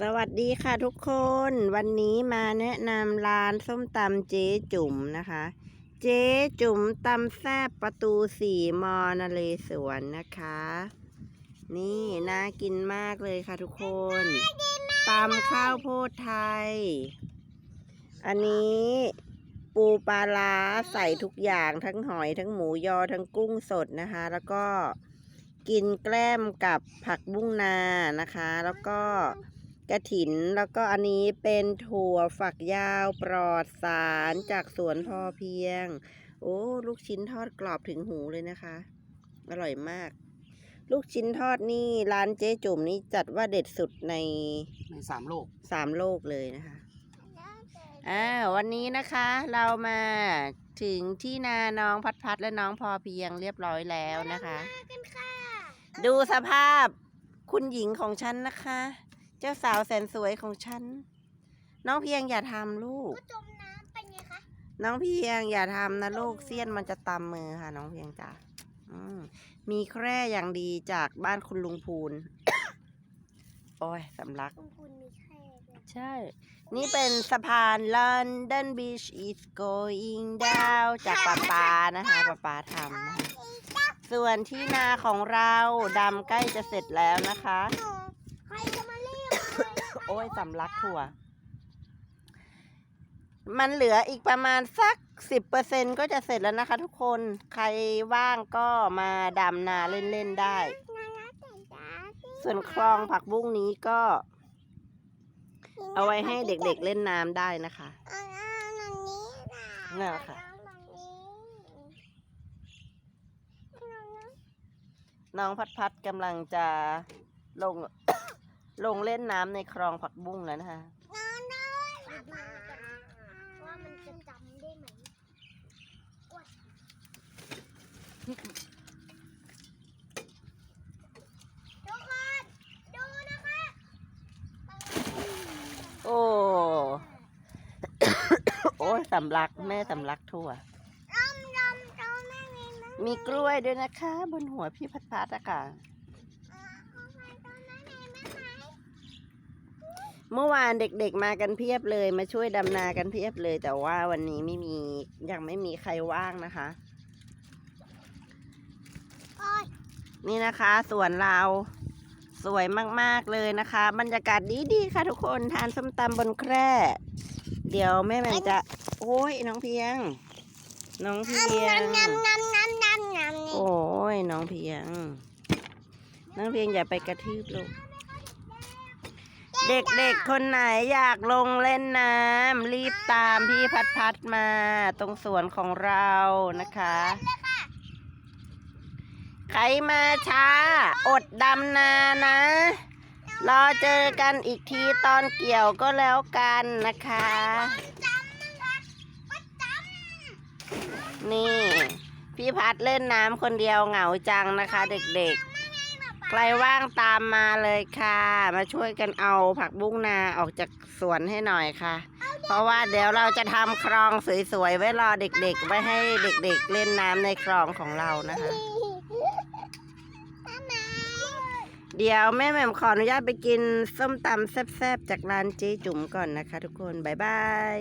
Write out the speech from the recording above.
สวัสดีค่ะทุกคนวันนี้มาแนะนำร้านส้มตำเจ๊จุ๋มนะคะ เจ๊จุ๋มตำแซบประตูสี่มอนเลสวนนะคะ นี่น่ากินมากเลยค่ะทุกคนตำข้าวโพดไทย อันนี้ปูปลาร้าใส่ทุกอย่างทั้งหอยทั้งหมูยอทั้งกุ้งสดนะคะ แล้วก็กินแกล้มกับผักบุ้งนานะคะ แล้วก็ กระถิน แล้วก็อันนี้เป็นถั่วฝักยาวปลอดสารจากสวนพอเพียง โอ้ลูกชิ้นทอดกรอบถึงหูเลยนะคะ อร่อยมาก ลูกชิ้นทอดนี่ร้านเจ๊จุ่มนี่จัดว่าเด็ดสุดในในสามโลกสามโลกเลยนะคะอ่าวันนี้นะคะเรามาถึงที่นาน้องพัดพัดและน้องพอเพียงเรียบร้อยแล้วนะคะ ดูสภาพคุณหญิงของฉันนะคะ เจ้าสาวแสนสวยของฉัน น้องเพียงอย่าทำลูก ก็จมน้ำไปไงคะ น้องเพียงอย่าทำนะลูกเสี้ยนมันจะตำมือค่ะ น้องเพียงจ้ะอืมมีแคร่อย่างดีจากบ้านคุณลุงพูน โอ้ยสำลัก คุณคุณมีแค่ด้วยใช่ นี่เป็นสะพาน London Beach is going down จากป้าปานะคะป้าปาทำนะคะส่วนที่นาของเราดำใกล้จะเสร็จแล้วนะคะ หนูใครจะมาเรียก โอ้ยสำลักถั่ว มันเหลืออีกประมาณสักสิบเปอร์เซ็นก็จะเสร็จแล้วนะคะ ทุกคนใครว่างก็มาดำนาเล่นๆได้นานาแต่จ้าส่วนคลองผักบุ้งนี้ก็ เอาไว้ให้เด็กๆเล่นน้ำได้นะคะๆเอาเอาอันนี้นะนั่นแหละค่ะเอาอันนี้เอาอันนี้น้องพัดพัดกำลังจะลง ลงเล่นน้ำในคลองผักบุ้งแล้วนะคะนอนด้วยป๊าป๊าว่ามันจะจำได้ไหมโอ๊ยทุกคนดูนะคะ โอ้โอ้ยสำลักแม่สำลักทั่วลมลมโตไม่มีมั้งมีกล้วยด้วยนะคะ บนหัวพี่พัดพัดอะค่ะ อ่าเอาไปตรงนั้นเองไหมไหม เมื่อวานเด็กๆมากันเพียบเลยมาช่วยดำนากันเพียบเลย แต่ว่าวันนี้ไม่มียังไม่มีใครว่างนะคะโอ๊ยนี่นะคะสวนเราสวยมากๆเลยนะคะ บรรยากาศดีๆค่ะทุกคนทานส้มตำบนแคร่ เดี๋ยวแม่แหม่มจะ โอ้ยน้องเพียง น้องเพียงน้ำน้ำน้ำน้ำน้ำนี่โอ้ยน้องเพียง น้องเพียงอย่าไปกระทืบลูก เด็กๆ คนไหนอยากลงเล่นน้ำรีบตามพี่พัดพัดมาตรงสวนของเรานะคะ ใครมาช้า อดดำนานะ รอเจอกันอีกทีตอนเกี่ยวก็แล้วกันนะคะจำนะคะว่าจนี่ พี่พัดเล่นน้ำคนเดียวเหงาจังนะคะ เด็กๆ ใครว่างตามมาเลยค่ะ มาช่วยกันเอาผักบุ้งนาออกจากสวนให้หน่อยค่ะ เพราะว่าเดี๋ยวเราจะทำคลองสวยๆไว้รอเด็กๆ ไว้ให้เด็กๆ เล่นน้ำในคลองของเรานะคะ เดี๋ยวแม่แหม่มขออนุญาตไปกินส้มตำแซ่บๆ จากร้านเจ๊จุ๋มก่อนนะคะทุกคน บ๊ายบาย